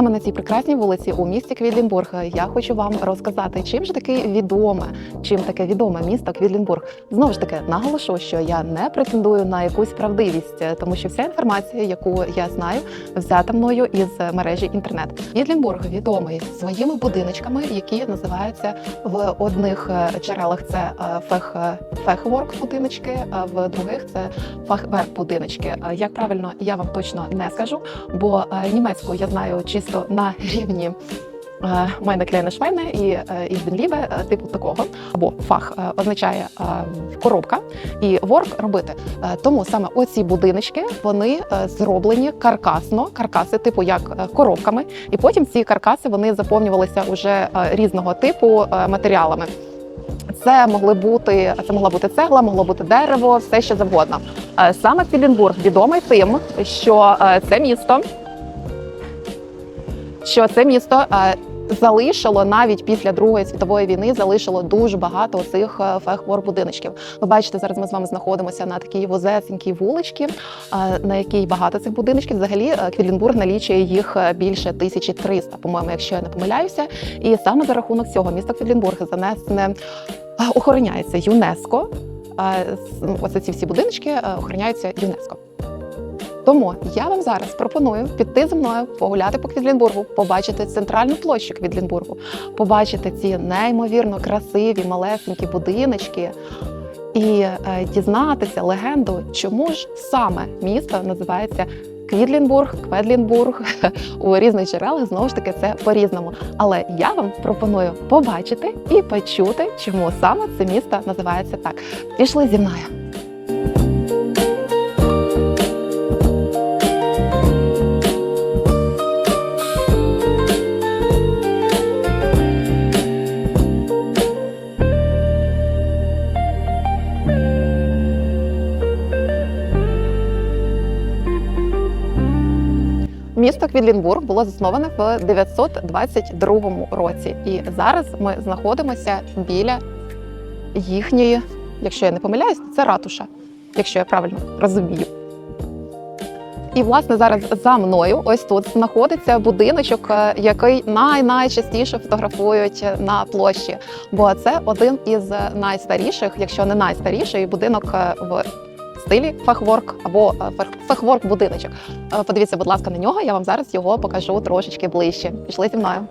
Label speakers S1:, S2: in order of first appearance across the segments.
S1: Саме на цій прекрасній вулиці у місті Квідлінбург я хочу вам розказати, чим ж таке відоме, чим таке відоме місто Квідлінбург. Знову ж таки наголошу, що я не претендую на якусь правдивість, тому що вся інформація, яку я знаю, взята мною із мережі інтернет. Квідлінбург відомий своїми будиночками, які називаються в одних е, джерелах це е, фех фехворк будиночки, в других це фахверк будиночки. Е, Як правильно я вам точно не скажу, бо е, німецьку я знаю чисто на рівні. Майне кляйне швайне і ізденліве, типу такого, або фах е, означає е, коробка, і ворк робити. Е, Тому саме оці будиночки вони е, зроблені каркасно, каркаси, типу як е, коробками, і потім ці каркаси вони заповнювалися уже е, різного типу е, матеріалами. Це могли бути це могла бути цегла, могло бути дерево, все що завгодно. Е, Саме Квіленбург відомий тим, що е, це місто, що це місто е, залишило навіть після Другої світової війни, залишило дуже багато цих фехвор будиночків. Ви бачите, зараз ми з вами знаходимося на такій возесенькій вуличці, е, на якій багато цих будиночків. Взагалі е, Квіленбург налічує їх е, більше 1300, по-моєму, якщо я не помиляюся. І саме за рахунок цього місто Квіленбург занесене е, охороняється ЮНЕСКО. Е, Оце ці всі будиночки е, охороняються ЮНЕСКО. Тому я вам зараз пропоную піти зі мною погуляти по Квідлінбургу, побачити центральну площу Квідлінбургу, побачити ці неймовірно красиві малесенькі будиночки і е, дізнатися легенду, чому ж саме місто називається Квідлінбург, Кведлінбург у різних джерелах знову ж таки це по-різному. Але я вам пропоную побачити і почути, чому саме це місто називається так. Пішли зі мною. Місто Квідлінбург було засноване в 922 році, і зараз ми знаходимося біля їхньої, якщо я не помиляюсь, це ратуша, якщо я правильно розумію. І власне зараз за мною, ось тут знаходиться будиночок, е, який най-найчастіше фотографують на площі. Бо це один із найстаріших, якщо не найстаріший будинок е, в стилі фахворк або е, фахворк будиночок. Е, Подивіться, будь ласка, на нього. Я вам зараз його покажу трошечки ближче. Пішли зі мною.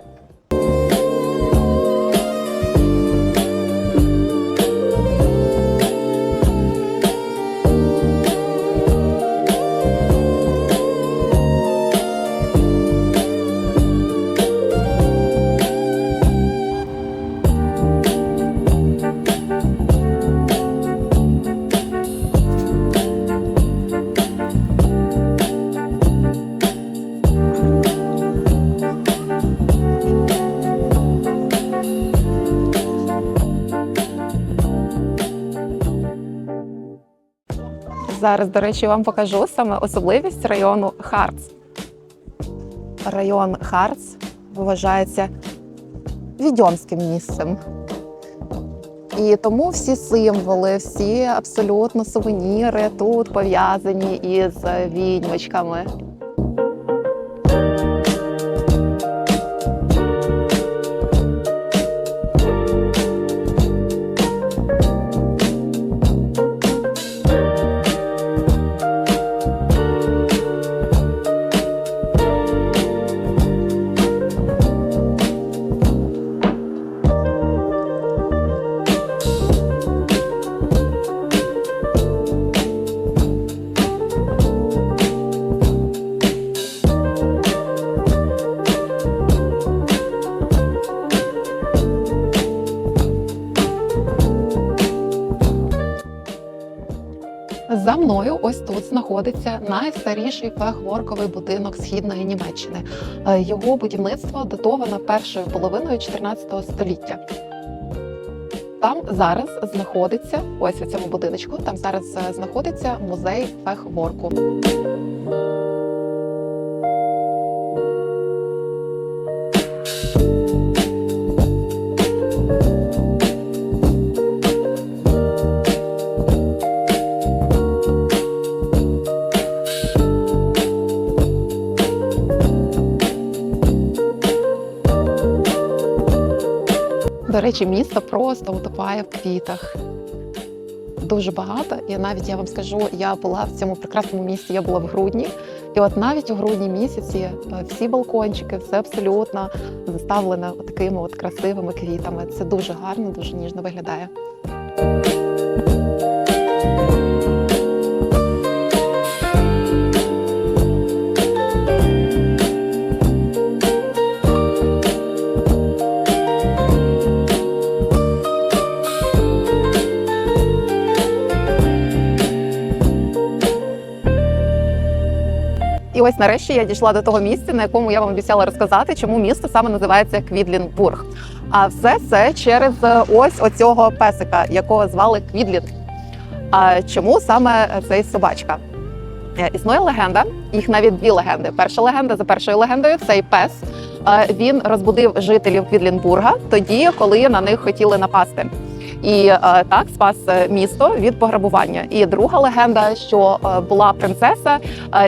S1: Зараз, до речі, вам покажу саме особливість району Харц. Район Харц вважається відьомським місцем. І тому всі символи, всі абсолютно сувеніри тут пов'язані із відьмочками. Мною ось тут знаходиться найстаріший фехворковий будинок східної Німеччини. Е, Його будівництво датовано першою половиною 14 століття. Там зараз знаходиться ось у цьому будиночку. Там зараз е, знаходиться музей фехворку. До речі, місто просто утопає в квітах. Дуже багато. І навіть я вам скажу, я була в цьому прекрасному місці. я була в грудні. І от навіть у грудні місяці е, всі балкончики, все абсолютно заставлено такими от красивими квітами. Це дуже гарно, дуже ніжно виглядає. І ось нарешті я дійшла до того місця, на якому я вам обіцяла розказати, чому місто саме називається Квідлінбург. А все це через е, ось оцього песика, якого звали Квідлін. А чому саме цей собачка? Е, Існує легенда, їх навіть дві легенди. Перша легенда за першою легендою цей пес. е, Він розбудив жителів Квідлінбурга тоді, коли на них хотіли напасти. І е, так спас е, місто від пограбування. І друга легенда, що е, була принцеса,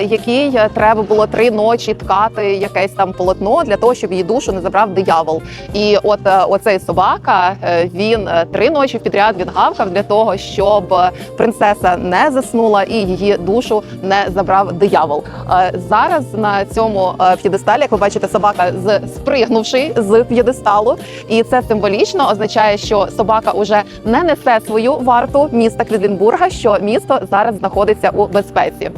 S1: якій треба було три ночі ткати якесь там полотно для того, щоб її душу не забрав диявол. І от оцей собака він три ночі підряд він гавкав для того, щоб принцеса не заснула і її душу не забрав диявол. Зараз на цьому п'єдесталі, як ви бачите, собака з спригнувши з п'єдесталу, і це символічно означає, що собака уже не несе свою варту міста Квідлінбурга, що місто зараз знаходиться у безпеці.